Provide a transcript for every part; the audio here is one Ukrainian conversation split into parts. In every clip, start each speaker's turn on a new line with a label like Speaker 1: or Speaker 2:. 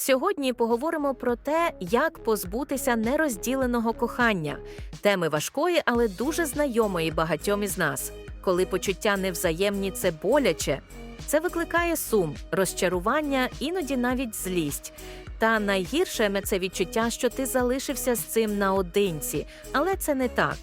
Speaker 1: Сьогодні поговоримо про те, як позбутися нерозділеного кохання, теми важкої, але дуже знайомої багатьом із нас. Коли почуття невзаємні, це боляче. Це викликає сум, розчарування, іноді навіть злість. Та найгірше це відчуття, що ти залишився з цим наодинці, але це не так.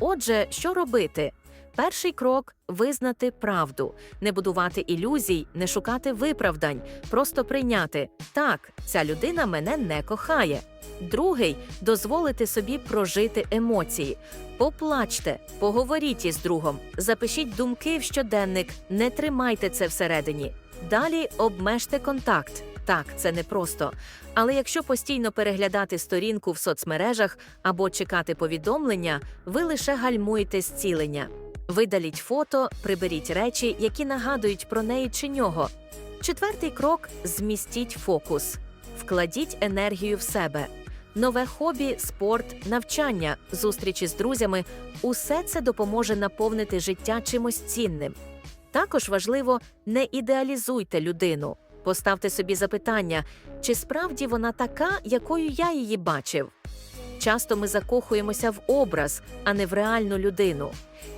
Speaker 1: Отже, що робити? Перший крок визнати правду, не будувати ілюзій, не шукати виправдань, просто прийняти так, ця людина мене не кохає. Другий дозволити собі прожити емоції. Поплачте, поговоріть із другом, запишіть думки в щоденник, не тримайте це всередині. Далі обмежте контакт. Так, це непросто. Але якщо постійно переглядати сторінку в соцмережах або чекати повідомлення, ви лише гальмуєте зцілення. Видаліть фото, приберіть речі, які нагадують про неї чи нього. Четвертий крок змістіть фокус, вкладіть енергію в себе. Нове хобі, спорт, навчання, зустрічі з друзями усе це допоможе наповнити життя чимось цінним. Також важливо не ідеалізуйте людину. Поставте собі запитання, чи справді вона така, якою я її бачив. Часто ми закохуємося в образ, а не в реальну людину.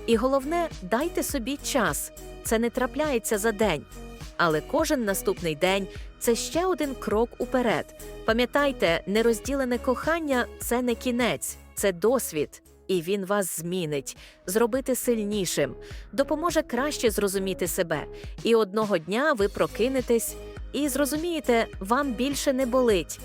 Speaker 1: І головне, дайте собі час. Це не трапляється за день. Але кожен наступний день це ще один крок уперед. Пам'ятайте, нерозділене кохання це не кінець, це досвід. І він вас змінить, зробити сильнішим, допоможе краще зрозуміти себе. І одного дня ви прокинетесь і зрозумієте, вам більше не болить.